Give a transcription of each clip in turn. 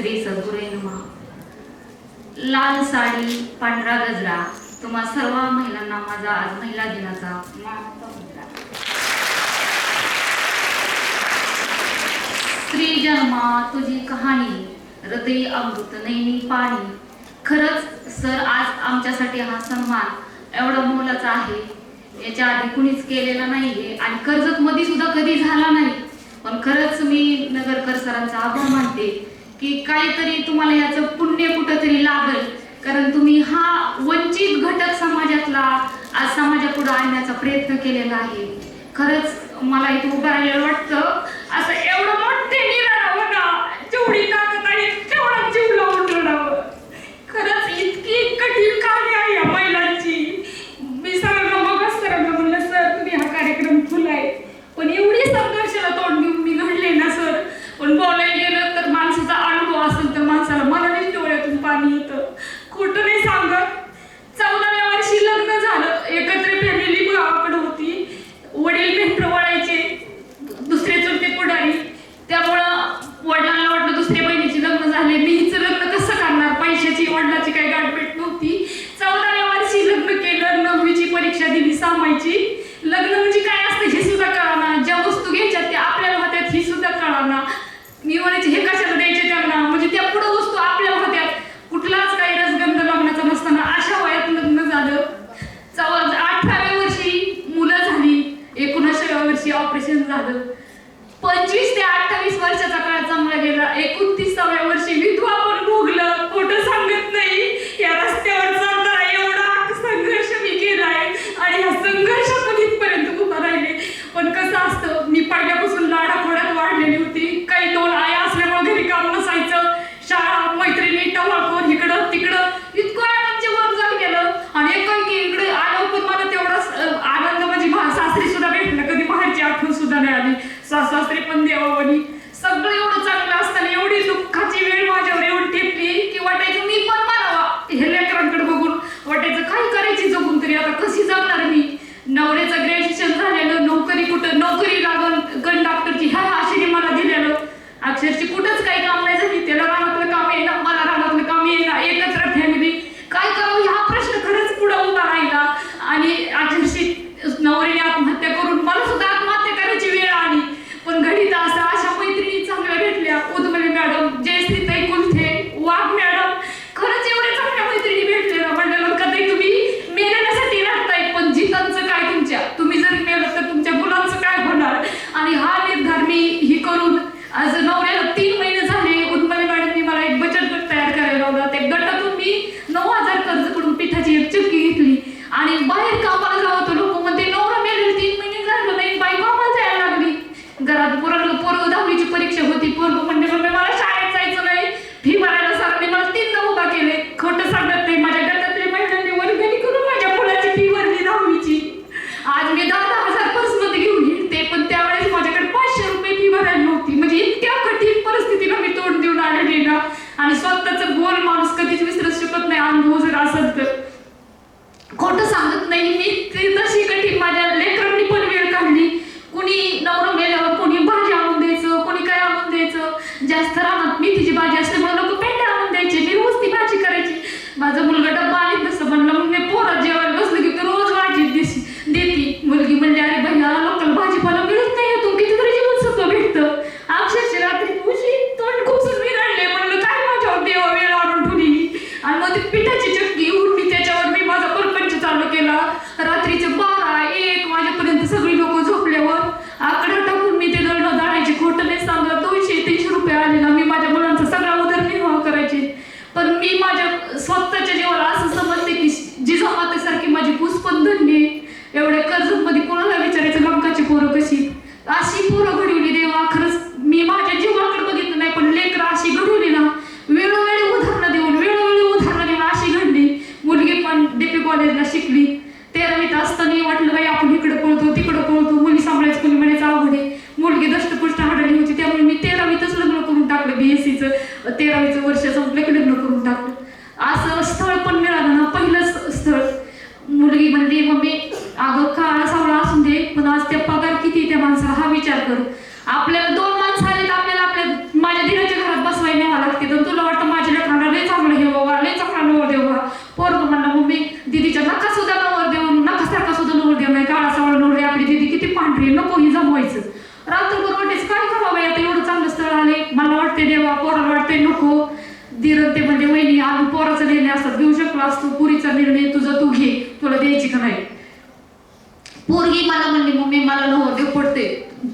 श्री सद्गुरे नमा. लाल साडी पांढरा गजरा तुम्हा सर्व महिलांना माझा आज महिला दिनाचा स्त्री जन्मा तुझी कहाणी हृदय अमृत नैनी पाणी. खरंच सर आज आमच्यासाठी हा सन्मान एवढा मोलाचा आहे. याच्या आधी कुणीच केलेला नाहीये आणि कर्जत मध्ये सुद्धा कधी झाला नाही. पण खरंच मी नगरकर सरांचा आभार मानते. की काहीतरी तुम्हाला याचं पुण्य कुठंतरी लागेल कारण तुम्ही हा वंचित घटक समाजातला आज समाजापुढे आणण्याचा प्रयत्न केलेला आहे. खरंच मला इथे उभं राहिलेलं वाटतं असं एवढं मोठे जेवढी ताकद आहे तेवढा जीव लावून खरंच इतकी कठीण कार्य आहे di Polanco रात्रभर वाटायचं काय करावं बाई, आता एवढं चांगलं स्थळ आले मला वाटते देवा पोराला वाटते नको. धीरन ते म्हणजे वहिनी आम्ही पोराचा निर्णय असतात. घेऊ शकलो असतो. पुरीचा निर्णय तुझा तू घे. तुला द्यायची का नाही? पोरगी मला म्हणली मम्मी मला नवरदेव पडते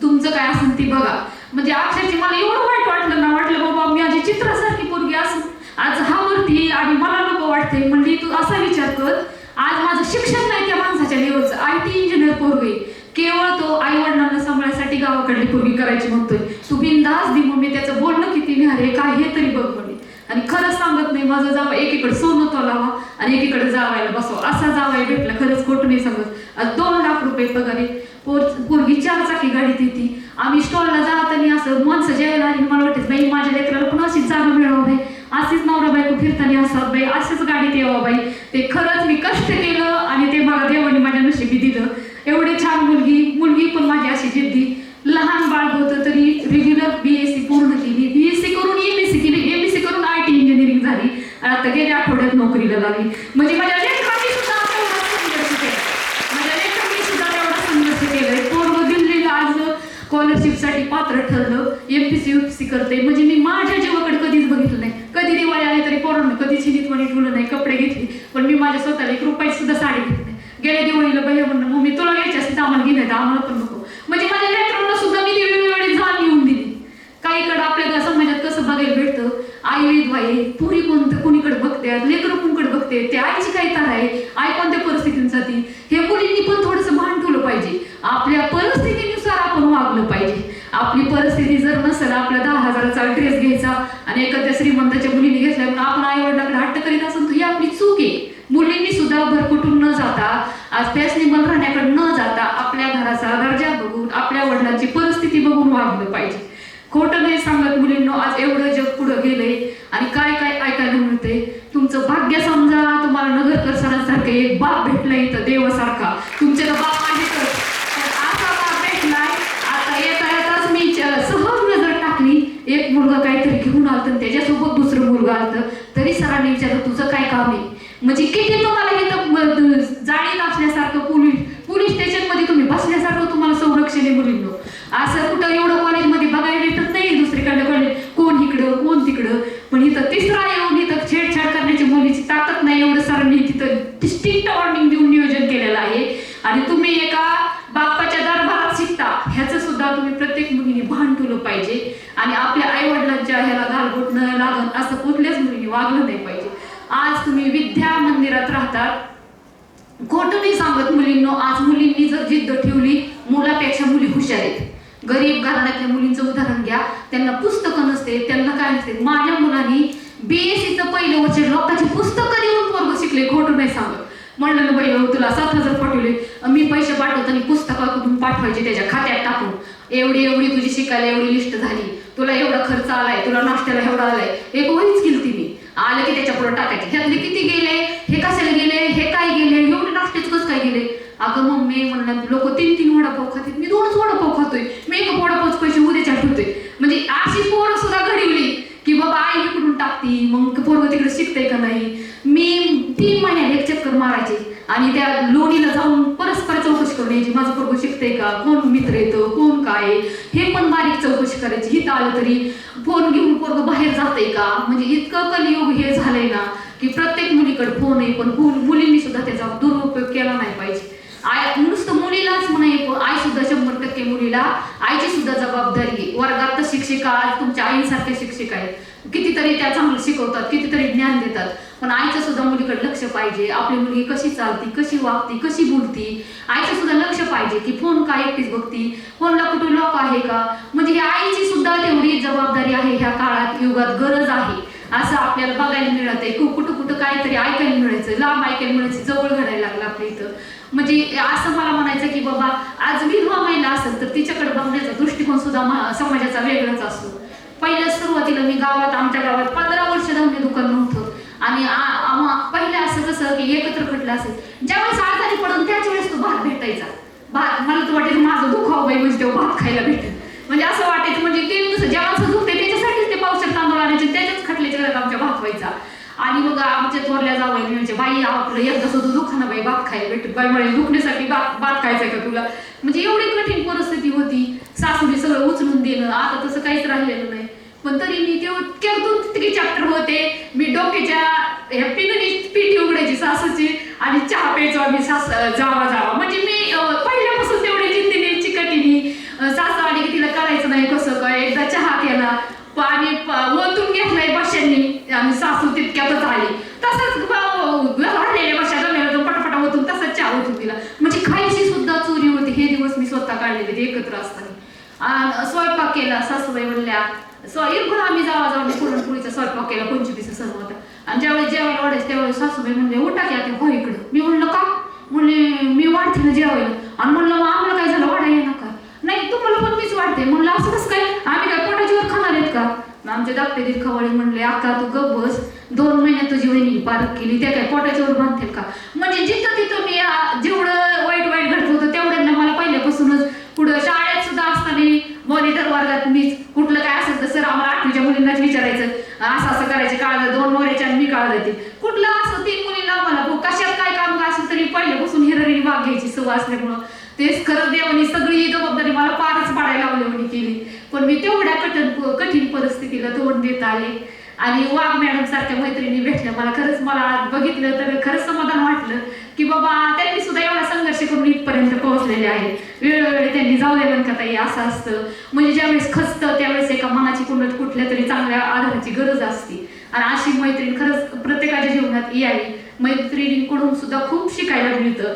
तुमचं काय असेल ती बघा. म्हणजे अक्षरची मला एवढं वाईट वाटलं ना वाटलं बाबा मी माझी चित्रासारखी पोरगी असून आज हा वरती आणि मला नको वाटते म्हणली तू असा विचार कर. आज माझं शिक्षण नाही त्या माणसाच्या लेवलचं. आय टी इंजिनियर पोरगी केवळ तो आई वडिलांना सांभाळण्यासाठी गावाकडली पूर्वी करायची म्हणतोय. तू बिंदास दे मम्मी त्याचं बोलणं किती निहारे काय हे तरी बघ म्हणे आणि खरंच सांगत नाही माझं जावं एकीकडे सोनं तो लावा आणि एकीकडे जावायला बसवा. असा जावाय भेटला खरंच खोटं नाही सांगत. आज दोन लाख रुपये पगार. पूर्वी पोर पोरगी चार चाकी गाडीत येते. आम्ही स्टॉलला जाताना असं माणसं जेवायला आली मला वाटत बाई माझ्या लेकराला पण अशीच जागा मिळावं बाई. असेच नवरा बायको फिरताना असावं बाई अशीच गाडीत यावं बाई. ते खरंच मी कष्ट केलं आणि ते मला देवाने माझ्या नशिबी दिलं. एवढी छान मुलगी मुलगी पण माझी अशी जिद्दी. लहान बाळ होतं तरी रेग्युलर बी एस सी पूर्ण केली. बी एस सी करून एम एस सी केली. एम एस सी करून आय टी इंजिनिअरिंग झाली. आता गेल्या आठवड्यात नोकरीला लागली. म्हणजे माझ्या लेकरांनी सुद्धा संघर्ष केला माझ्या लेकरांनी सुद्धा तेवढा संघर्ष केलाय. पूर्ण दिल्लीला आज स्कॉलरशिपसाठी पात्र ठरलं. M P C U P C करते म्हणजे मी माझ्या जीवाकडे कधीच बघितलं नाही. कधी दिवाळी आली तरी पोरांना कधी चिनीतपणे ठेवलं नाही कपडे घेतले. पण मी माझ्या स्वतःला एक रुपयाची सुद्धा साडी घेतली. गेल्या दिवाळीला भैया म्हणलं मम्मी तुला घ्यायची असते आम्हाला घेण्यात आम्हाला पण नको. म्हणजे माझ्या लेकरांना सुद्धा मी ती वेळोवेळी जाण येऊन दिली. काहीकडे आपल्याला समाजात कसं बघायला भेटतं आई विधवा पुरी कोणतं कुणीकडे बघते लेकरं कुणीकडे बघते ते आईची काही तर आहे आई कोणत्या परिस्थितींसाठी हे मुलींनी पण थोडंसं भान ठेवलं पाहिजे. आपल्या परिस्थितीनुसार आपण वागलं पाहिजे. आपली परिस्थिती जर नसेल आपल्या दहा हजाराचा ड्रेस घ्यायचा आणि एखाद्या श्रीमंताच्या मुलीने घेतला आपण आई वडिलांकडे हट्ट करीत असेल तर ही आपली चूक आहे. मुलींनी सुद्धा भरकुटून न जाता आज फॅशनेबल राहण्याकडे न जाता आपल्या घराचा दर्जा बघून आपल्या वडिलांची परिस्थिती बघून वागलं पाहिजे. खोटं नाही सांगत मुलींनो आज एवढं जग पुढं गेलंय आणि काय काय ऐकायला मिळते तुमचं भाग्य समजा तुम्हाला नगरकर सरांसारखे एक बाप भेटलाय इथं देवासारखं तुमचे तर बाप आहेतच पण असा बाप भेटलाय आता येता येताच मी च- सहज नजर टाकली एक मुलगा काहीतरी घेऊन आलत आणि त्याच्यासोबत दुसरं मुलगा आलत तरी सरांनी विचारलं तुझं काय काम आहे म्हणजे किती तुम्हाला इथं म- जाणीत असल्यासारखं पोलीस पोलीस स्टेशनमध्ये तुम्ही बसल्यासारखं तुम्हाला संरक्षण आहे मुलींनो असं कुठं एवढं कॉलेजमध्ये बघायला भेटत नाही दुसरीकडे कॉलेज कोण इकडं कोण तिकडं पण इथं तिसरा येऊन इथं छेडछाड करण्याची मुलीची ताकद नाही एवढं सरांनी तिथं डिस्टिंक्ट वॉर्निंग देऊन नियोजन केलेलं आहे आणि तुम्ही एका बाप्पाच्या दरबारात शिकता ह्याचं सुद्धा तुम्ही प्रत्येक मुलीने भान ठेवलं पाहिजे आणि आपल्या आई वडिलांच्या ह्याला घालबोट न लागन असं कुठल्याच मुलीने वागलं नाही पाहिजे आज तुम्ही विद्या मंदिरात राहतात खोटं नाही सांगत मुलींनी जर जिद्द ठेवली मुलापेक्षा मुली हुशार आहेत. गरीब घराण्यातल्या मुलींचं उदाहरण घ्या. त्यांना पुस्तकं नसते त्यांना काय नसते. माझ्या मुलांनी बीएससीचं पहिलं वर्ष लोकांची पुस्तकं देऊन पोरग शिकले खोटं नाही सांगत. म्हणलं ना बाई तुला सात हजार पाठवले. मी पैसे पाठवताना पुस्तकातून पाठवायचे त्याच्या खात्यात टाकून. एवढी एवढी तुझी शिकायला एवढी लिस्ट झाली. तुला एवढा खर्च आलाय तुला नाश्त्याला एवढा आलाय. एक वहीच केली मी आलं की त्याच्या पुढे टाकायचे. ह्यातले किती गेले? हे कशाला गेले? हे काय गेले? एवढे नाश्त्याचं कसं काय गेले? अगं मग मी म्हणलं लोक तीन तीन वडापाव खातात मी दोनच वडापाव खातोय. मी एक वडापावच पैसे उद्याच्या ठेवतोय. म्हणजे अशी पोरं सुद्धा घडवली की बाबा आई इकडून टाकते मग पोरग तिकडे शिकतंय का नाही? मी तीन महिन्यात एक चक्कर मारायचे आणि त्या लोणीला जाऊन परस्पर चौकशी करून यायची माझं पोरग शिकतंय का? कोण मित्र येतं? कोण काय हे पण बारीक चौकशी करायची. हित आलं तरी फोन घेऊन पोरग बाहेर जाते का? म्हणजे इतकं कलियुग हे झालंय ना की प्रत्येक मुलीकडे फोन आहे पण मुलींनी सुद्धा त्याचा दुरुपयोग केला नाही पाहिजे. आय नुसतं मुलीलाच म्हणे आई सुद्धा शंभर टक्के मुलीला. आईची सुद्धा जबाबदारी आहे. वर्गात तर शिक्षिका आज तुमच्या आईसारख्या शिक्षिका आहेत. कितीतरी त्या चांगलं शिकवतात कितीतरी ज्ञान देतात. पण आईचं सुद्धा मुलीकडे लक्ष पाहिजे. आपली मुलगी कशी चालती कशी वागती कशी बोलती? आईचं सुद्धा लक्ष पाहिजे की फोन का एकटीच बघती? फोनला कुठे लॉक आहे का? म्हणजे ही आईची सुद्धा तेवढी जबाबदारी आहे. ह्या काळात युगात गरज आहे. असं आपल्याला बघायला मिळत आहे कुठं कुठं काहीतरी ऐकायला मिळायचं. लांब ऐकायला मिळायचं. जवळ घडायला लागलं आपल्या इथं. म्हणजे असं मला म्हणायचं की बाबा आज विधवा महिला असेल तर तिच्याकडे बघण्याचा दृष्टिकोन सुद्धा समाजाचा वेगळाच असतो. पहिल्या सुरुवातीला मी गावात आमच्या गावात पंधरा वर्ष धावणे दुकान नव्हतं. आणि पहिलं असं कसं की एकत्र खटलं असेल ज्यावेळेस आजारी पडून त्याच वेळेस तो भात भेटायचा. भात मला तर वाटेल माझं दुखाव बाई म्हणजे तेव्हा भात खायला भेटेल. म्हणजे असं वाटायचं म्हणजे ते जेव्हा दुखते त्याच्यासाठीच ते पावसात तांदूळ आणायचे त्याच्याच खटल्याच्या आमच्या आणि बघा आमच्या थोरल्या जावं म्हणजे बाई आपलं एकदा सुद्धा दुखाना बाई बात खायला भेटत बाई म्हणे दुखण्यासाठी भात भात खायचंय का तुला? म्हणजे एवढी कठीण परिस्थिती होती. सासूने सगळं उचलून देणं आता तसं काहीच राहिलेलं नाही. पण तरी मी ते केवढून तितके चॅप्टर होते. मी डोक्याच्या ह्या पिगणी पिठी उघडायची सासूची आणि चहा प्यायचो आम्ही सास जावा जावा म्हणजे मी अं, पहिल्यापासून तेवढी जिद्दीने चिकटीने अं, सासू आली की तिला करायचं नाही कसं काय एकदा चहा केला पाणी प- ओतून घेतलंय बशांनी आणि सासू तितक्यातच आली तसंच हरलेल्या बशा गमेला तो पटापटा ओतून तसंच चहा ओतून दिला म्हणजे खायची सुद्धा चोरी होती हे दिवस मी स्वतः काढलेले ते एकत्र असताना आणि स्वयंपाक केला सासूबाई म्हणल्या स्व एकूण आम्ही जावा जाऊन पुरणपोळीचा स्वयंपाक केला पंचवीस सर्व होतं आणि ज्यावेळी जेवायला वाढायचं त्यावेळी सासूबाई म्हणले उठा की आता हो इकडं. मी म्हणलं का? म्हणले मी वाढते ना जेवायला. आणि म्हणलं मग आम्हाला काय झालं? वाढायला नका नाही तुम्हाला पण मीच वाटते म्हणलं असं कसं काय? आम्ही काय पोटाची खाणार आहेत का? आमचे दाखते दीर्घवाळी म्हणले अक्का तू गप बस. दोन महिन्यात तुझी वहिनी पारख केली त्या काय पोटाच्यावर बांधतील का? म्हणजे जिथं तिथं मी जेवढं वाईट वाईट घडत होतं तेवढ्यांना मला पहिल्यापासूनच पुढं शाळेत सुद्धा मॉनिटर वर्गात मीच कुठलं काय असेल तर सर आम्हाला आठवीच्या मुलींनाच विचारायचं. असं असं करायचं काळ दोन मोऱ्याच्या मी काळ देते कुठलं असं तीन मुलींना आम्हाला कशात काय काम का असेल तरी पहिल्यापासून हिररी भाग घ्यायची सवय असल्यामुळं. तेच खरं देवानी सगळी जबाबदारी मला पारच पाडायला लावली केली. पण मी तेवढ्या कठीण कठीण परिस्थितीला तोंड देत आले आणि वाघ मॅडम सारख्या मैत्रिणी भेटल्या. मला खरंच मला बघितलं तर खरंच समाधान वाटलं की बाबा त्यांनी सुद्धा एवढा संघर्ष करून इथपर्यंत पोहोचलेले आहेत. वेळोवेळी त्यांनी जाऊ दे का ताई असं असतं. म्हणजे ज्यावेळेस खचतं त्यावेळेस एका मनाची कुंडत कुठल्या तरी चांगल्या आधाराची गरज असते. आणि अशी मैत्रीण खरंच प्रत्येकाच्या जीवनात यावी. मैत्रिणींकडून सुद्धा खूप शिकायला मिळतं.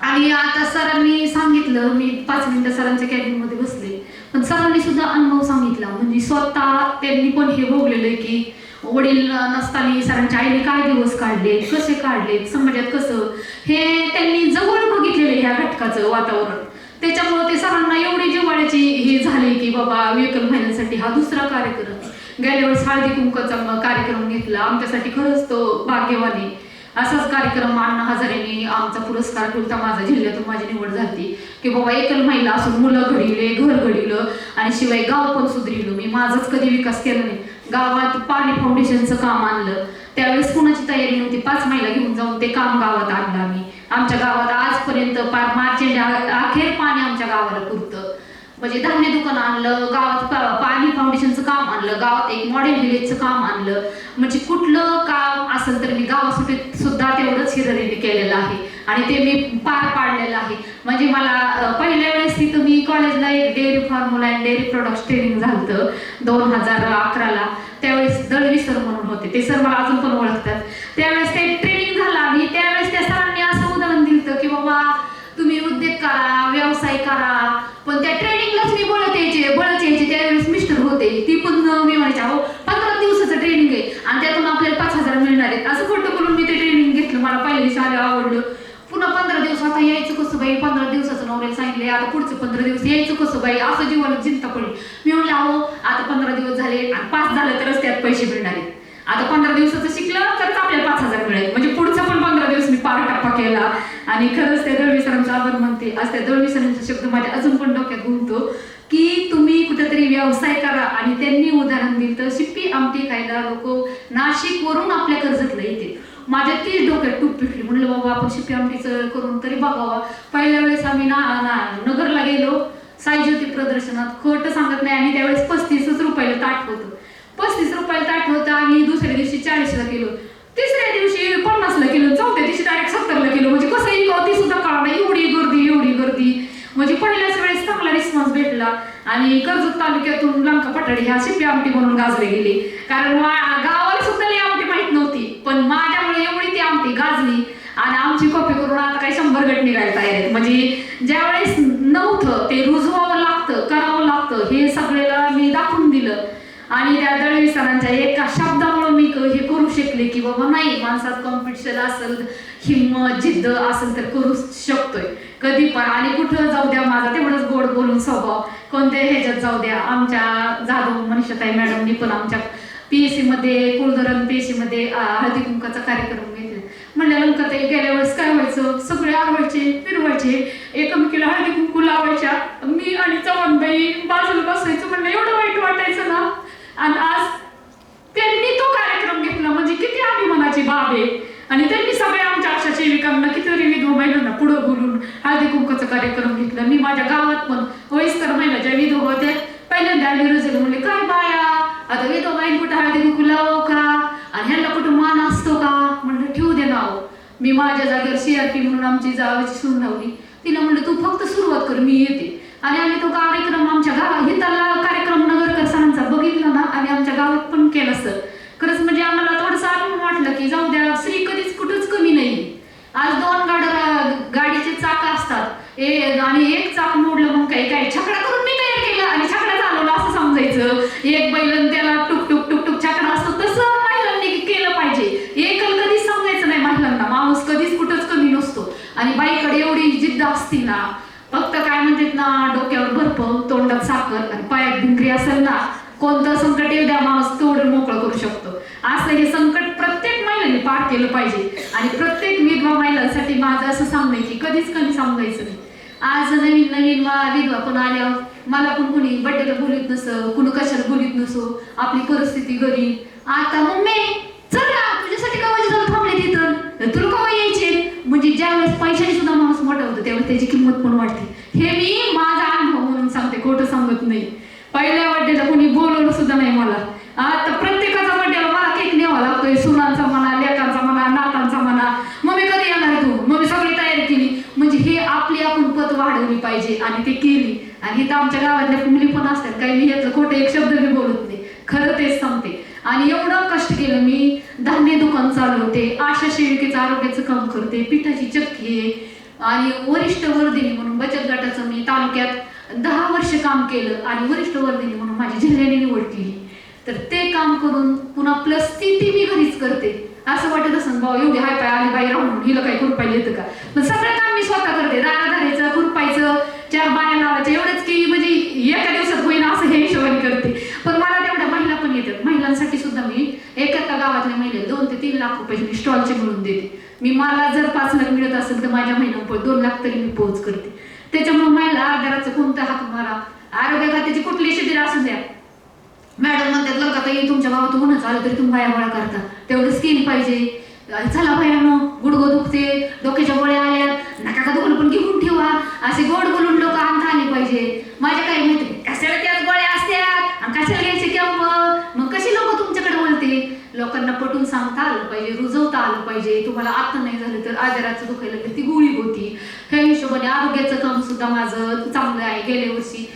आणि आता सरांनी सांगितलं मी पाच मिनिटं सरांच्या कॅबिनमध्ये बसले. पण सरांनी सुद्धा अनुभव सांगितला. म्हणजे स्वतः त्यांनी पण हे भोगलेलं की वडील नसताना सरांच्या आईने काय दिवस काढले कसे काढले समाजात कसं? हे त्यांनी जवळ बघितलेलं ह्या घटकाचं वातावरण. त्याच्यामुळे ते सरांना एवढी जिव्हाळ्याची हे झाले की बाबा विकल महिन्यांसाठी हा दुसरा कार्यक्रम. गेल्या वेळेस हळदी कुंकाचा कार्यक्रम घेतला. आमच्यासाठी खरंच तो भाग्यवान आहे. असाच कार्यक्रम अण्णा हजारेने आमचा पुरस्कार ठेवता माझा जिल्ह्यातून माझी निवड झाली की बाबा एकल महिला असून मुलं घडिले घर घडिलं आणि शिवाय गाव पण सुधरिलं. मी माझाच कधी विकास केला नाही. गावात पाणी फाउंडेशनचं काम आणलं. त्यावेळेस कुणाची तयारी नव्हती. पाच महिला घेऊन जाऊन ते काम गावात आणलं आम्ही. आमच्या गावात आजपर्यंत पार मार्च अखेर पाणी आमच्या गावाला पुरतं. म्हणजे धान्य दुकान आणलं गावात पाणी फाउंडेशनचं काम आणलं गावात एक मॉडेल व्हिलेजचं काम आणलं. म्हणजे कुठलं काम असेल तर मी गावासाठी सुद्धा तेवढंच हिररीने केलेलं आहे. आणि ते मी पार पाडलेलं आहे. म्हणजे मला पहिल्या वेळेस तिथं मी कॉलेजला एक dairy formula and dairy product training झालं दोन हजार अकराला. त्यावेळेस दळवी सर म्हणून होते. ते सर मला अजून पण ओळखतात. त्यावेळेस ते ट्रेनिंग झालं आणि त्यावेळेस त्या सर असं उदाहरण दिलं की बाबा तुम्ही उद्योग करा व्यवसाय करा. पण त्या ट्रेनिंगलाच मी बळत यायचे बळत यायचे त्यावेळेस मिस्टर होते ती पण मी म्हणायचे अहो पंधरा दिवसाचं ट्रेनिंग आहे आणि त्यातून आपल्याला पाच हजार मिळणार आहेत. असं खोटं करून मी ते ट्रेनिंग घेतलं. मला पहिल्या दिवशी आलं आवडलं. पुन्हा पंधरा दिवस आता यायचं कसं बाई? पंधरा दिवसाचं नवऱ्याला सांगितले आता पुढचे पंधरा दिवस यायचं कसं बाई? असं जीवाला चिंता पडली मी म्हणलं अहो आता पंधरा दिवस झाले आणि पाच झालं तरच त्यात पैसे मिळणार आहेत. आता पंधरा दिवसाचं शिकलं तरच आपल्याला पाच हजार मिळेल. म्हणजे पुढचा पण पंधरा दिवस मी पार टप्पा केला आणि खरंच त्या दळवी सरांचा आभार म्हणते आज त्या दळवी सरांचा शब्द माझ्या अजून पण डोक्यात घुमतो की तुम्ही कुठेतरी व्यवसाय करा आणि त्यांनी उदाहरण दिलं तर शिप्पी आमटी खायला लोक नाशिक वरून आपल्या कर्जतला येते माझ्या तीच डोक्यात टूप पिटली म्हणलं बाबा आपण शिप्पी आमटीचं करून तरी बघावा. पहिल्या वेळेस आम्ही ना ना- नगरला गेलो साई ज्योती प्रदर्शनात. खोटं सांगत नाही. आणि त्यावेळेस पस्तीसच रुपयाला ताट होतं. पस्तीस रुपयाला ताट होतं आणि दुसऱ्या दिवशी चाळीसला गेलो तिसऱ्या दिवशी पन्नासला किलो चौथ्या दिवशी डायरेक्ट सत्तरला किलो. म्हणजे कसं इकव ती सुद्धा कळा नाही एवढी गर्दी एवढी गर्दी. म्हणजे पहिल्याच वेळेस चांगला रिस्पॉन्स भेटला. आणि कर्जत तालुक्यातून लंका पटाडी ह्या शिपी आमटी म्हणून गाजले गेले. कारण गावाला सुद्धा लई आमटी माहीत नव्हती. पण माझ्यामुळे एवढी ती आमटी गाजली. आणि आमची कॉपी करून आता काही शंभर गट निघायला तयार आहेत. म्हणजे ज्यावेळेस नव्हतं ते रुजवावं लागतं करावं लागतं हे सगळ्याला मी दाखवून दिलं. आणि त्या दळवी सरांच्या एका शब्दामुळे मी हे करू शकले की बाबा नाही माणसात कॉम्पिटिशन असेल हिंमत जिद्द असेल तर करू शकतोय. कधी पण आणि कुठं जाऊ द्या माझा तेवढंच गोड बोलून स्वभाव. कोणत्या ह्याच्यात जाऊ द्या. आमच्या जाधव मनीषाताई मॅडमनी पण आमच्या पीएससी मध्ये कुलधरण पीएससी मध्ये हळदी कुंकाचा कार्यक्रम घेतला. म्हणल्या लंकात गेल्या वेळेस काय व्हायचं? सगळे आरवायचे फिरवायचे. एकमेकीला हळदी कुंकू लावायच्या. मी आणि चव्हाणबाई बाजूला बसायचं. म्हणलं एवढं वाईट वाटायचं ना? आणि आज त्यांनी तो कार्यक्रम घेतला म्हणजे किती अभिमानाची बाब आहे. आणि त्यांनी सगळ्या आमच्या आशा सेविकांना कितीतरी विधवा महिलांना पुढं बोलून हळदी कुंकाचा कार्यक्रम घेतला. मी माझ्या गावात पण वयस्कर महिला ज्या विधवा होत्या पहिल्यांदा आम्ही म्हणले काय बाया? आता विधवा बाईन कुठं हळदी कुंकू लावो का? आणि ह्यांना कुठं मान असतो का? म्हणलं ठेवू दे नाव. मी माझ्या जागेवर सी आर म्हणून आमची जावाची सून लावली तिला म्हणलं तू फक्त सुरुवात कर मी येते. आणि आम्ही तो कार्यक्रम आमच्या गावात हिताला कार्यक्रम नगरकर सरांचा बघितला ना आणि आमच्या गावात पण केला सर खरंच म्हणजे आम्हाला थोडंसं अभिमान वाटलं की जाऊ द्या स्त्री कधीच कुठंच कमी नाही आज दोन गाड्या गाडीचे चाक असतात ए आणि एक चाक मोडलं मग काय काय छकडा करून मी तयार केलं आणि छकडा चालवला असं समजायचं एक बैलन त्याला टुक टुक टुक टुक छकडा असतो तसं महिलांनी केलं पाहिजे एकल कधीच समजायचं नाही महिलांना माणूस कधीच कुठंच कमी नसतो आणि बाईकडे एवढी जिद्द असती ना फक्त काय म्हणतात ना डोक्यावर बर्फ तोंडात साखर आणि पायात भिंगरी असेल ना कोणतं संकट येऊ द्या माणूस तेवढं मोकळं करू शकतो असं हे संकट प्रत्येक महिलांनी पार केलं पाहिजे आणि प्रत्येक विधवा महिलांसाठी माझं असं सांगणं कधीच कमी सांगायचं नाही. आज नवीन नवीन विधवा पण आल्या मला पण कुणी बड्डेला बोलीत नसो कुणी कशाला बोलीत नसो आपली परिस्थिती गरीब आता मम्मी चल ना तुझ्यासाठी कवाची जाऊन थांबले तिथं. तुला कवा यायचे? म्हणजे ज्यावेळेस पैशाने सुद्धा माणूस मोठा होतो त्यावेळेस त्याची किंमत पण वाढते. हे मी माझा अनुभव म्हणून सांगते खोटं सांगत नाही. पहिल्या बड्डेला कोणी बोलवलं सुद्धा नाही मला आता प्रत्येकाचा बड्डेला मला केक न्यावा लागतोय सुनांचा म्हणा लेकांचा म्हणा नातांचा म्हणा मम्मी कधी येणार आहे तू मम्मी सगळी तयारी केली म्हणजे हे आपली आपण पत वाढवली पाहिजे आणि ते केली. आणि इथं आमच्या गावातल्या मुली पण असतात. काही मी यातलं खोटं एक शब्द मी बोलत नाही. खरं तेच सांगते. आणि एवढं कष्ट केलं मी. धान्य दुकान चालवते आशा सेविकेचं आरोग्याचं काम करते पिठाची चक्की आहे. आणि वरिष्ठ वर्धिनी म्हणून बचत गटाचं मी तालुक्यात दहा वर्ष काम केलं आणि वरिष्ठ वर्धिनी म्हणून माझी जिल्ह्याने निवड केली. तर ते काम करून पुन्हा प्लस ती ती मी घरीच करते. असं वाटत असं भाऊ एवढी हाय पाय आली बाई राहून. हिला काही खुरपायला येतं का? पण सगळं काम मी स्वतः करते. दाणा धरायचं खुरपायचं चार बाया लावायच्या एवढंच की म्हणजे एका दिवसात होईना असं हे हिशोबाने करते. पण मला तेवढ्या महिला पण येतात. महिलांसाठी सुद्धा मी एका एका गावातल्या महिला दोन ते तीन लाख रुपये मी स्टॉलचे मिळून देते. मी मला जर पाच लाख मिळत असेल तर माझ्या महिला दोन लाख तरी मी पोहोच करते. त्याच्यामुळे महिला आजाराचं कोणतं हाक मारा? आरोग्य खात्याची कुठली शिबिर असू द्या. मॅडम म्हणतात लग आता तुमच्या गावात उन्हाचं आलं तरी तुम्ही बाया गोळा करता. तेवढं स्किन पाहिजे. चला भयानो गुडगो दुखते डोक्याच्या गोळ्या आल्या. नका का दुखणं पण घेऊन ठेवा. असे गोड बोलून लोक आमथा आले पाहिजे. माझ्या काही माहिती कशाला त्यात गोळ्या असतात? आणि कशाला घ्यायचे किंवा मग कशी लोक तुमच्याकडे बोलते लोकांना पटून सांगता आलं पाहिजे रुजवता आलं पाहिजे. तुम्हाला आता नाही झालं तर आजाराचं दुखायला लागलं ती गोळी होती. ह्या हिशोबाने आरोग्याचं काम सुद्धा माझं चांगलं आहे. गेल्या वर्षी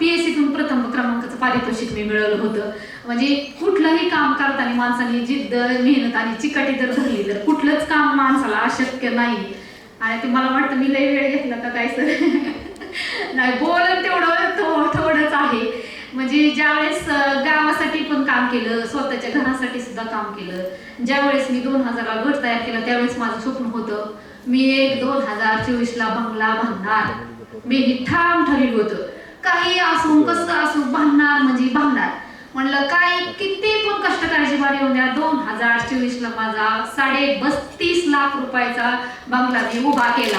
पीएससीतून प्रथम क्रमांकाचं पारितोषिक मी मिळवलं होतं. म्हणजे कुठलंही काम करताना माणसाने जिद्द मेहनत आणि चिकाटी जर धरली तर कुठलंच काम माणसाला अशक्य नाही. आणि ते मला वाटतं मी लई वेळ घेतला का काय सर? नाही बोल तेवढं थोडंच आहे. म्हणजे ज्यावेळेस गावासाठी पण काम केलं स्वतःच्या घरासाठी सुद्धा काम केलं ज्यावेळेस मी दोन हजारला गट तयार केला त्यावेळेस माझं स्वप्न होतं मी एक दोन हजार चोवीसला बंगला बांधणार. मी ठाम ठरलेलं होतं. काही असू कसं असू बांधणार म्हणजे बांधणार. म्हणलं काय किती पण कष्ट करायची बारी होऊन द्या. दोन हजार चोवीसला माझा साडे बत्तीस लाख रुपयाचा बंगला मी उभा केला.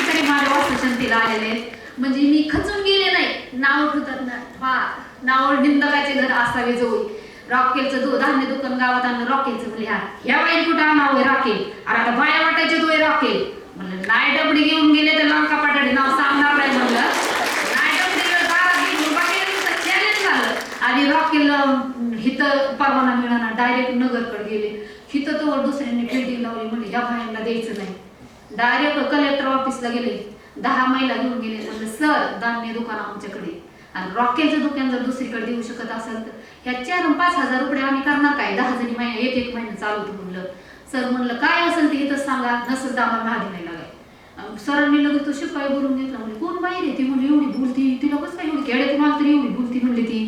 माझे माझ्या वास्तुशांतीला आलेले म्हणजे मी खचून गेले नाही. नाव ठेवतात ना. वा नाव निंदकाचे घर असावे जोई रॉकेलचं दो धान्य दुकान गावात आणलं रॉकेलचं म्हणजे हा या बाई कुठं आणावं राखेल अरे आता बाया वाटायचे तो राखेल म्हणलं नाही डबडी घेऊन गेले तर लंका पाटाडी नाव सांगणार नाही. म्हणलं नाही डबडी दारात घेऊन उभा केलं तर challenge झालं आणि रॉकेल हिथं परवाना मिळाला डायरेक्ट नगरकडे गेले. तिथं तो दुसऱ्यांनी बिल्डिंग लावली म्हणजे ह्या बायांना द्यायचं नाही. डायरेक्ट कलेक्टर ऑफिसला गेले. दहा महिला घेऊन गेले. म्हणलं सर धान्य दुकान आमच्याकडे आणि रॉकेलचं दुकान जर दुसरीकडे देऊ शकत असेल तर ह्या चार पाच हजार रुपये आम्ही करणार काय? दहा जणी महिना एक एक महिना चालवतो म्हणलं. सर म्हणलं काय असेल ते इथंच सांगा. नसेल तर आम्हाला महागी नाही लागाय सरांनी लगेच तो शिपाई बोलून घेतला. म्हणजे कोण बाहेर आहे ती? म्हणजे एवढी बोलती तिला कसं काय एवढी खेड्यातून मला तरी एवढी बोलती म्हणली ती.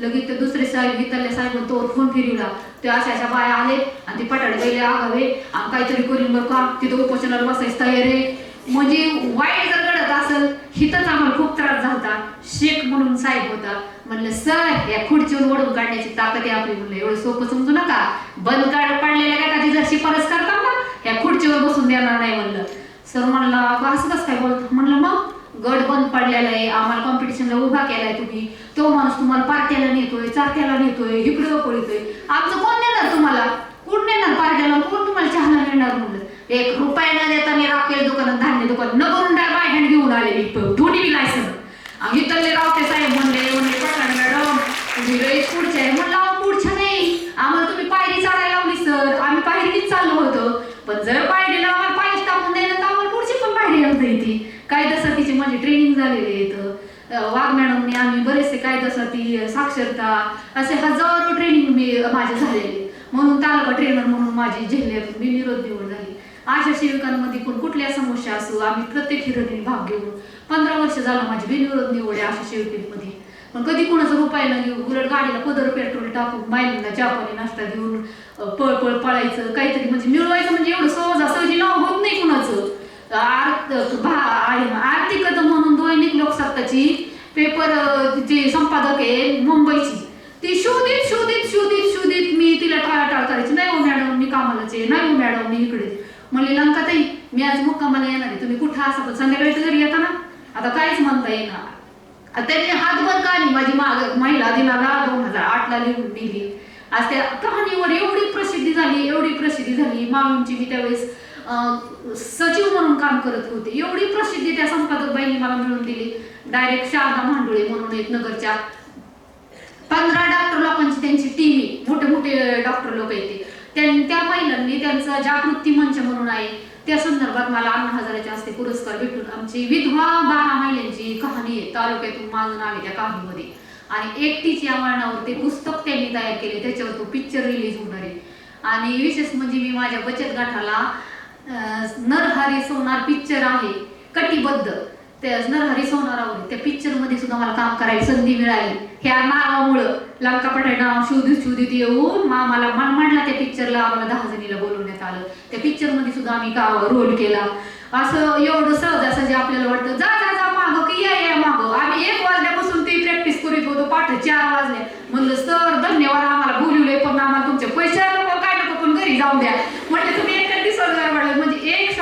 लगेच ते दुसरे साहेब वितरले साहेब तोर फोन फिरवला. ते अशा अशा बाया आले आणि ते पटाडे गेले आगावे. आणि काहीतरी करीन बरं का? तिथं उपोषणाला बसायचं तयार आहे. म्हणजे वाईट जर घडत असेल हिथंच आम्हाला खूप त्रास झाला शेख म्हणून साहेब होता. म्हणलं सर या खुर्चीवर ओढून काढण्याची ताकद आहे आपली. म्हणलं एवढं सोपं समजू नका. बंद काढ पाडलेल्या गटाची जर शिफारस करतात ना या खुर्चीवर बसून देणार नाही. म्हणलं. सर म्हणलं असं कसं काय बोलत? म्हणलं मग गट बंद पडलेला आहे आम्हाला कॉम्पिटिशनला उभा केलाय तुम्ही. तो माणूस तुम्हाला पार्ट्याला नेतोय चारत्याला नेतोय इकडं पळतोय आमचं कोण नेणार तुम्हाला? कोण नेणार पार्ट्याला? कोण तुम्हाला चहाला नेणार म्हणलं? एक रुपया न देता मी राखेल दुकानात धान्य दुकान न करून डाय बाय हँड घेऊन आले मी. बी लायसन इथले रावते साहेब म्हणले म्हणले पठाण मॅडम म्हणजे तुम्ही लईच पुढचे आहे. म्हणलं अहो पुढच्या नाही. आम्हाला तुम्ही पायरी चढायला लावली सर. आम्ही पायरीच चाललो होतो. पण जर पायरीला आम्हाला पायरीच टाकून देणार तर आम्हाला पुढची पण पायरी आणता येते. म्हणजे माझी ट्रेनिंग झालेली आहेत वाघ मॅडमने आम्ही बरेचसे कायद्यासाठी साक्षरता असे हजारो ट्रेनिंग मी माझे झालेले म्हणून तालुका ट्रेनर म्हणून माझी जिल्ह्यात बिनविरोध निवड झाली. आशा सेविकांमध्ये पण कुठल्या समस्या असो आम्ही प्रत्येक हिरोईन भाग घेऊन पंधरा वर्ष झालं माझी बिनविरोध निवड आहे आशा सेविकेमध्ये. पण कधी कुणाचा रुपये घेऊन उलट गाडीला पदर पेट्रोल टाकून बायलांना जापानी नाश्ता देऊन पळ पळ पळायचं काहीतरी म्हणजे मिळवायचं म्हणजे एवढं सहजासहजी नाव होत नाही कुणाचं. आर्थ भा- म्हणून दैनिक लोकसत्ताची पेपर जे संपादक आहे मुंबईची. ती शोधित शोधित शोधित शोधित मी तिला टाळाटाळ करायची. नाही हो मॅडम मी कामालाच आहे. नाही हो मॅडम मी इकडे. म्हणली लंका ताई मी आज मुक्कामाला येणार आहे. तुम्ही कुठं असा पण संध्याकाळी तर घरी येता ना. आता काहीच म्हणता येणार. आता त्यांनी हातभर कहाणी माझी माग महिला दिनाला दोन हजार आठला लिहून दिली. आज त्या कहाणीवर एवढी प्रसिद्धी झाली एवढी प्रसिद्धी झाली. मामींची मी त्यावेळेस सचिव म्हणून काम करत होते. एवढी प्रसिद्धी त्या संपादक बाईंनी मला मिळून दिली. डायरेक्ट शारदा भांडुळे म्हणून एक नगरच्या पंधरा डॉक्टर लोकांची त्यांची टीम आहे. मोठे मोठे डॉक्टर लोक येते त्या महिलांनी त्यांचं जागृती मंच म्हणून आहे. त्या संदर्भात मला अण्णा हजाराच्या हस्ते पुरस्कार भेटून आमची विधवा बारा महिलांची कहाणी आहे. तालुक्यातून माझं नाव आहे त्या कहाणीमध्ये. आणि एकटीची आव्हानावर ते पुस्तक त्यांनी तयार केले. त्याच्यावर तो पिक्चर रिलीज होणार आहे. आणि विशेष म्हणजे मी माझ्या बचत गटाला नरहरी सोनार पिक्चर आहे कटिबद्ध. त्या नरहरी सोनारावर त्या पिक्चरमध्ये सुद्धा मला काम करायला संधी मिळाली. ह्या नावामुळं लंकापटे नाव शोधित शोधित येऊन मामाला मन म्हणला त्या पिक्चरला आम्हाला दहा जणीला बोलवण्यात आलं. त्या पिक्चरमध्ये सुद्धा आम्ही का रोल केला. असं एवढं सहजासहजी आपल्याला वाटतं जा जा जा मागं की या या मागं. आम्ही एक वाजल्यापासून ते प्रॅक्टिस करीत होतो पाठ चार वाजले. म्हणलं सर धन्यवाद आम्हाला बोलवले पण आम्हाला तुमचे पैसे नको काय नको पण घरी जाऊन द्या. म्हणजे तुम्ही पगार दिवसात म्हणजे एक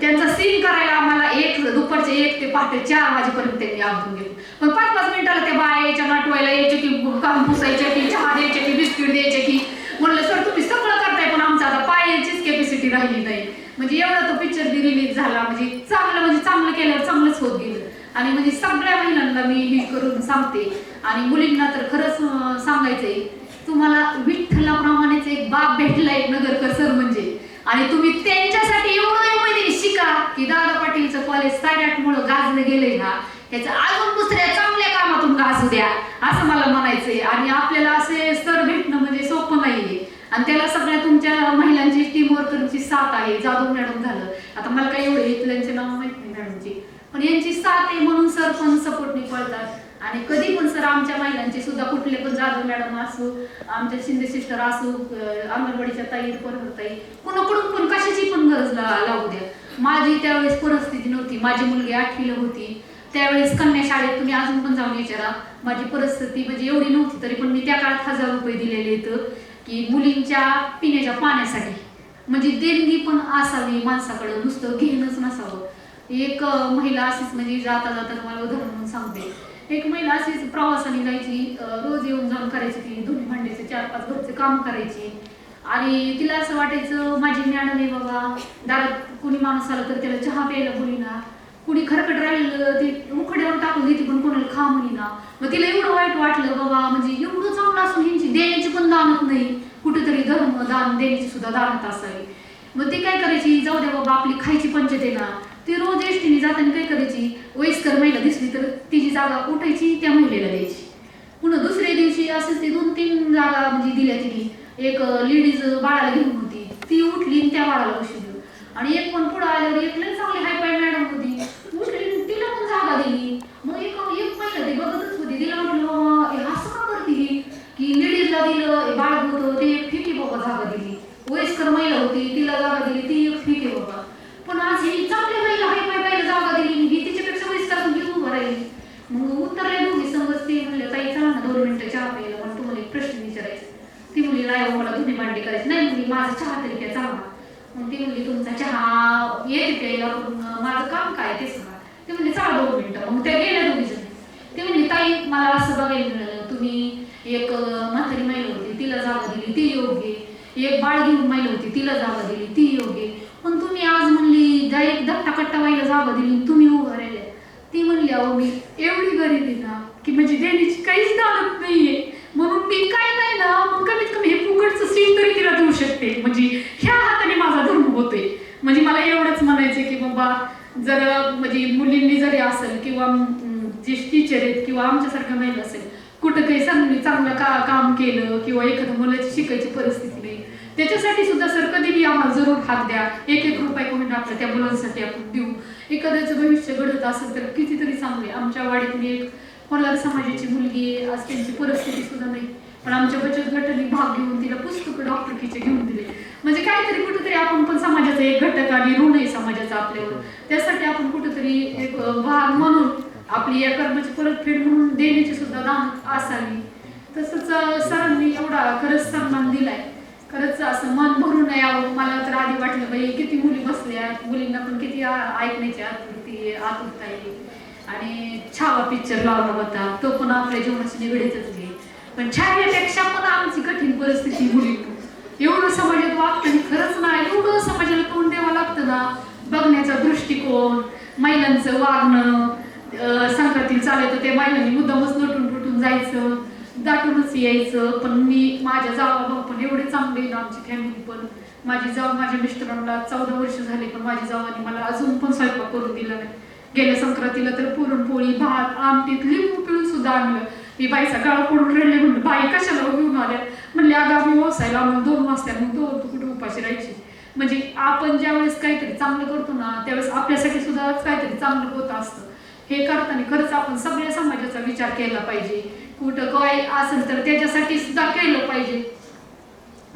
त्यांचा सीन करायला आम्हाला एक दुपारचे एक ते पहाटे चार वाजेपर्यंत त्यांनी आवडून गेले पण पाच पाच मिनिटाला त्या बाया यायच्या नाटवायला यायचे की काम पुसायचे की चहा द्यायचे की बिस्किट द्यायचे की. म्हणलं सर तुम्ही सगळं करताय पण आमचा आता पायाचीच कॅपॅसिटी राहिली नाही. म्हणजे एवढा तो पिक्चर बी रिलीज झाला. म्हणजे चांगलं म्हणजे चांगलं केल्यावर चांगलंच होत गेलं. आणि म्हणजे सगळ्या महिलांना मी हे करून सांगते. आणि मुलींना तर खरंच सांगायचंय तुम्हाला विठ्ठलाप्रमाणेच एक बाप भेटलाय नगरकर सर म्हणजे. आणि तुम्ही त्यांच्यासाठी एवढं एवढं शिका की दादा पाटीलचं कॉलेज साडेआठमुळं गाजलं गेलंय ना त्याचं अजून दुसऱ्या चांगल्या कामातून गाजू द्या असं मला म्हणायचंय. आणि आपल्याला असे सर भेटणं म्हणजे सोपं नाहीये. आणि त्याला सगळ्या तुमच्या महिलांची टीम वर्करची साथ आहे जाधव मॅडम झालं. आता मला काही एवढे इथल्यांचे नाव माहीत नाही मॅडमची. पण यांची साथ आहे म्हणून सर पण सपोर्टने पळतात. आणि कधी पण सर आमच्या महिलांचे सुद्धा कुठले पण जाधव मॅडम असू आमच्या शिंदे सिस्टर असो अंगणवाडीच्या ताई परवर ताई कुणाकडून पण कशाची पण गरज ला- द्या. माझी त्यावेळेस परिस्थिती नव्हती. माझी मुलगी आठवीला होती. त्यावेळेस कन्या शाळेत तुम्ही अजून पण जाऊन विचारा. माझी परिस्थिती म्हणजे एवढी नव्हती तरी पण मी त्या काळात हजार रुपये दिलेले आहेत की मुलींच्या पिण्याच्या पाण्यासाठी. म्हणजे देणगी पण असावी माणसाकडं नुसतं घेणंच नसावं. एक महिला अशीच म्हणजे जाता जाता तुम्हाला उदाहरण म्हणून सांगते. एक महिला अशीच प्रवासाने जायची रोज येऊन जाऊन करायची ती दोन्ही भांडीचे चार पाच घरचे काम करायची. आणि तिला असं वाटायचं माझी ज्ञान नाही बाबा दारात कुणी माणूस आला तर त्याला चहा प्यायला बोलीना. कुणी खरकट राहिलं ती उखड्यावर टाकून देते पण कोणाला खा म्हणीना. मग तिला एवढं वाईट वाटलं बाबा म्हणजे एवढं चांगलं असून ह्यांची देण्याची पण दानत नाही. कुठेतरी धर्म दान देण्याची सुद्धा दानत असावी. मग ती काय करायची जाऊ द्या बाबा आपली खायची पंचते ना. रोज एसटीने जाताना काय करायची? वयस्कर महिला दिसली तर तिची जागा उठायची त्या महिलेला द्यायची. पुन्हा दुसऱ्या दिवशी असंच ते दोन तीन जागा म्हणजे दिल्या तिने. एक लेडीज बाळाला घेऊन होती. ती उठली त्या बाळाला बसली आणि एक पण पुढे आल्यावर एक लय चांगली हाय पाय मॅडम होती. उठली तिला पण जागा दिली. मग एक एक महिला ती बघतच होती. तिला म्हटलं असं का करते ही?" की लेडीजला दिलं बाळ होतं ते एक फिके बाबा जागा दिली. वयस्कर महिला होती तिला जागा दिली ती एक फिके बाबा. पण आज ही चांगली महिला आहे पाय पायला जागा दिली मी ही तिच्यापेक्षा वयस्कर असून घेऊन उभं राहिली? मग उतरले दोघी समजते. ती ताई चला ना दोन मिनिटं चहा प्यायला. पण तुम्हाला एक प्रश्न विचारायचा ती मुली नाही हो, मला तुम्ही मांडी करायची. नाही मुली माझा चहा तरी काय चांगला मग ती मुली तुमचा चहा येते प्यायला माझं काम काय ते सांगा. ते म्हणजे चला दोन मिनिटं. मग त्या गेल्या दोघी जण. ते म्हणजे ताई मला असं बघायला मिळालं. तुम्ही एक म्हातारी महिला होती तिला जागा दिली ती योग्य एक बाळ घेऊन महिला होती तिला जागा दिली ती योग्य पण तुम्ही धक्का कट्टा व्हायला जागा दिली तुम्ही उभं राहिले. ती म्हणली अहो मी एवढी गरीब आहे ना की म्हणजे देण्याची काहीच दानत नाहीये. म्हणून मी काय नाही ना मग कमीत कमी हे फुकटचं सीट तरी तिला देऊ शकते. म्हणजे ह्या हाताने माझा धर्म होतोय. म्हणजे मला एवढंच म्हणायचं की बाबा जर म्हणजे मुलींनी जरी असेल किंवा जे टीचर आहेत किंवा आमच्यासारख्या महिला असेल कुठं काही चांगली चांगलं का काम केलं किंवा एखाद्या मुलाची शिकायची परिस्थिती नाही त्याच्यासाठी सुद्धा सर कधी बी आम्हाला जरूर हात द्या. एक एक रुपये कोणी आपल्या त्या मुलांसाठी आपण देऊ. एखाद्याचं भविष्य घडत असेल तर कितीतरी चांगले. आमच्या वाडीतली एक मला समाजाची मुलगी आज त्यांची परिस्थिती सुद्धा नाही. पण आमच्या बचत गटाने भाग घेऊन तिला पुस्तकं डॉक्टरकीचे घेऊन दिले. म्हणजे काहीतरी कुठेतरी आपण पण समाजाचा एक घटक आणि ऋण आहे समाजाचा आपल्यावर. त्यासाठी आपण कुठेतरी एक भाग म्हणून आपली या कर्माची परतफेड म्हणून देण्याची सुद्धा दान असावी. तसंच सरांनी एवढा खरंच सन्मान दिलाय. खरंच असं मन भरून यावं मला तर आधी वाटलं बाई किती मुली बसल्या. मुलींना पण किती ऐकण्याची आतुरती आतुरता येईल आणि छावा पिक्चर लावला होता. तो पण आपल्या जीवनाशी निगडीतच घे पण छाव्यापेक्षा पण आमची कठीण परिस्थिती मुली एवढं समाजात वागतं खरंच ना एवढं समाजाला तोंड द्यावं लागतं ना. बघण्याचा दृष्टिकोन महिलांचं वागणं अं, चालायचं ते महिलांनी मुद्दामच नटून टुटून जायचं. दाटूनच यायचं पण मी माझ्या जावा भाऊ पण एवढे चांगले ना आमची फॅमिली पण. माझी जाव माझ्या मिस्टरांना चौदा वर्ष झाले पण माझ्या जावाने मला अजून पण स्वयंपाक करून दिला नाही. गेल्या संक्रांतीला तर पुरणपोळी भात आमटीत लिंबू पिळून सुद्धा आणलं. मी बाईचा गाळा पडून रडले म्हणलं बाई कशाला हो घेऊन आल्या? म्हणले अगं आम्ही व्यवसाय लावून दोन वाजता मग दोन तू कुठे उपाशी राहायची? म्हणजे आपण ज्यावेळेस काहीतरी चांगलं करतो ना त्यावेळेस आपल्यासाठी सुद्धा काहीतरी चांगलं होत असतं. हे करताना खरंच आपण सगळ्या समाजाचा विचार केला पाहिजे. कुठं काय असेल तर त्याच्यासाठी सुद्धा केलं पाहिजे.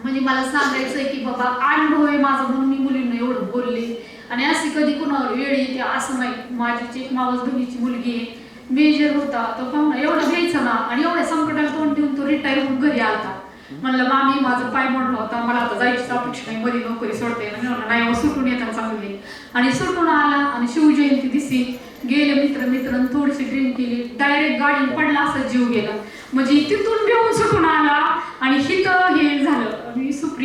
म्हणजे मला सांगायचंय की बाबा अनुभव आहे माझा म्हणून मी मुलींना एवढं बोलले. आणि असे कधी कोणावर वेळ येते असं नाही. माझी एक मावस बहिणीची मुलगी आहे. मेजर होता तो पाहुणा एवढा घ्यायचा ना आणि एवढ्या संकटाला तोंड देऊन तो रिटायर होऊन घरी आला म्हणलं मामी माझा पाय मोडला होता. मला आता जायची अपेक्षा नाही. मधी नोकरी सोडते येणार मी म्हणलं नाही हो, सुटून येताना चांगली. आणि सुटून आला आणि शिवजयंती दिसी गेले मित्र मित्र थोडीशी ड्रिंक केली. डायरेक्ट गाडीत पडला असा जीव गेला. म्हणजे तिथून घेऊन सुटून आला आणि हिथं हे झालं. मी सुप्रिया